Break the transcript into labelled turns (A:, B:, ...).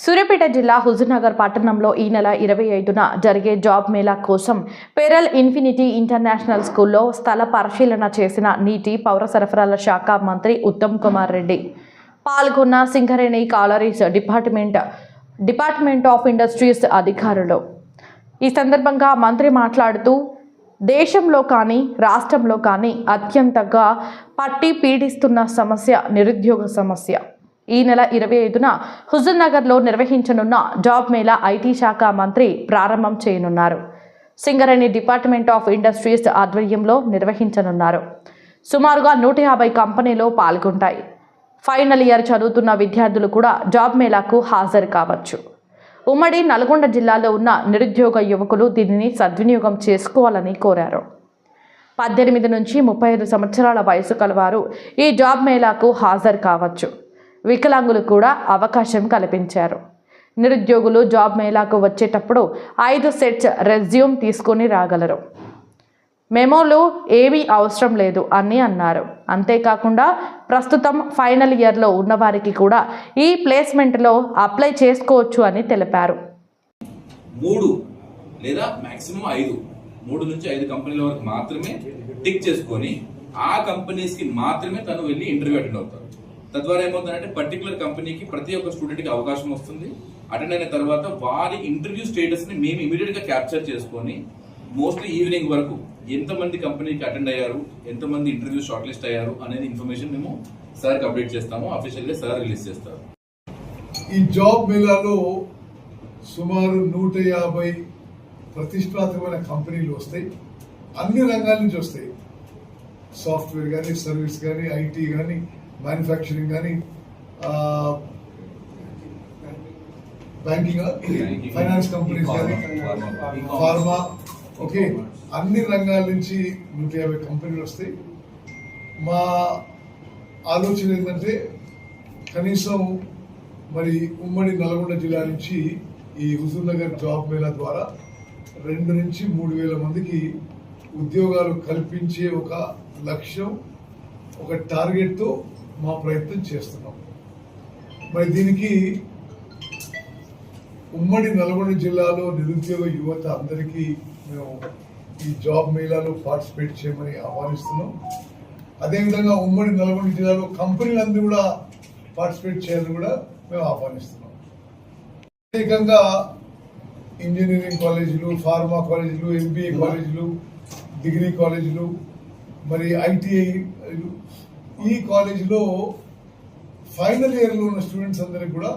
A: సూర్యాపేట జిల్లా హుజూర్నగర్ పట్టణంలో ఈ నెల ఇరవై ఐదున జరిగే జాబ్ మేళా కోసం పెరల్ ఇన్ఫినిటీ ఇంటర్నేషనల్ స్కూల్లో స్థల పరిశీలన చేసిన నీటి పౌర సరఫరాల శాఖ మంత్రి ఉత్తమ్ కుమార్ రెడ్డి. పాల్గొన్న Singareni collieries department department of industries అధికారులు. ఈ సందర్భంగా మంత్రి మాట్లాడుతూ దేశంలో కానీ రాష్ట్రంలో కానీ అత్యంతగా పట్టి పీడిస్తున్న సమస్య నిరుద్యోగ సమస్య. ఈ నెల ఇరవై ఐదున హుజూర్నగర్లో నిర్వహించనున్న జాబ్ మేళా ఐటీ శాఖ మంత్రి ప్రారంభం చేయనున్నారు. సింగరేణి డిపార్ట్మెంట్ ఆఫ్ ఇండస్ట్రీస్ ఆధ్వర్యంలో నిర్వహించనున్నారు. సుమారుగా నూట యాభై కంపెనీలు పాల్గొంటాయి. ఫైనల్ ఇయర్ చదువుతున్న విద్యార్థులు కూడా జాబ్ మేళాకు హాజరు కావచ్చు. ఉమ్మడి నల్గొండ జిల్లాలో ఉన్న నిరుద్యోగ యువకులు దీనిని సద్వినియోగం చేసుకోవాలని కోరారు. పద్దెనిమిది నుంచి ముప్పై ఐదు సంవత్సరాల వయసు కలవారు ఈ జాబ్ మేళాకు హాజరు కావచ్చు. వికలాంగులు కూడా అవకాశం కల్పించారు. నిరుద్యోగులు జాబ్ మేళాకు వచ్చేటప్పుడు ఐదు సెట్స్ రెజ్యూమ్ తీసుకొని రాగలరు. మెమోలు ఏమీ అవసరం లేదు అని అన్నారు. అంతేకాకుండా ప్రస్తుతం ఫైనల్ ఇయర్లో ఉన్నవారికి కూడా ఈ ప్లేస్మెంట్లో అప్లై చేసుకోవచ్చు అని తెలిపారు.
B: మూడు లేదా మాక్సిమం ఐదు మూడు నుంచి ఐదు కంపెనీల వరకు మాత్రమే టిక్ చేసుకొని ఆ కంపెనీస్కి మాత్రమే తను వెళ్ళి ఇంటర్వ్యూ అటెండ్ అవుతారు. తద్వారా ఏమవుతుందంటే పర్టికులర్ కంపెనీకి ప్రతి ఒక్క స్టూడెంట్కి అవకాశం వస్తుంది. అటెండ్ అయిన తర్వాత వారి ఇంటర్వ్యూ స్టేటస్ని మేము ఇమీడియట్గా క్యాప్చర్ చేసుకొని మోస్ట్లీ ఈవినింగ్ వరకు ఎంతమంది కంపెనీకి అటెండ్ అయ్యారు ఎంతమంది ఇంటర్వ్యూ షార్ట్ లిస్ట్ అయ్యారు అనేది ఇన్ఫర్మేషన్ మేము సార్కి అప్డేట్ చేస్తాము అఫీషియల్గా సార్ రిలీజ్ చేస్తారు.
C: ఈ జాబ్ మేళాలో సుమారు నూట యాభై ప్రతిష్టాత్మకమైన కంపెనీలు వస్తాయి. అన్ని రంగాల నుంచి వస్తాయి. సాఫ్ట్వేర్ కానీ సర్వీస్ కానీ ఐటీ కానీ మ్యానుఫ్యాక్చరింగ్ కానీ బ్యాంకింగ్ ఫైనాన్స్ కంపెనీస్ కానీ ఫార్మా ఓకే అన్ని రంగాల నుంచి నూట యాభై కంపెనీలు వస్తాయి. మా ఆలోచన ఏంటంటే కనీసం మరి ఉమ్మడి నల్గొండ జిల్లా నుంచి ఈ హుజూర్ నగర్ జాబ్ మేళా ద్వారా రెండు నుంచి మూడు వేల మందికి ఉద్యోగాలు కల్పించే ఒక లక్ష్యం ఒక టార్గెట్తో మా ప్రయత్నం చేస్తున్నాం. మరి దీనికి ఉమ్మడి నల్గొండ జిల్లాలో నిరుద్యోగ యువత అందరికీ మేము ఈ జాబ్ మేళాలో పార్టిసిపేట్ చేయమని ఆహ్వానిస్తున్నాం. అదేవిధంగా ఉమ్మడి నల్గొండ జిల్లాలో కంపెనీలందరూ కూడా పార్టిసిపేట్ చేయాలని కూడా మేము ఆహ్వానిస్తున్నాం. ప్రత్యేకంగా ఇంజనీరింగ్ కాలేజీలు ఫార్మా కాలేజీలు ఎంబీఏ కాలేజీలు డిగ్రీ కాలేజీలు మరి ఐటీఐ ఈ కాలేజీలో ఫైనల్ ఇయర్లో ఉన్న స్టూడెంట్స్ అందరికి కూడా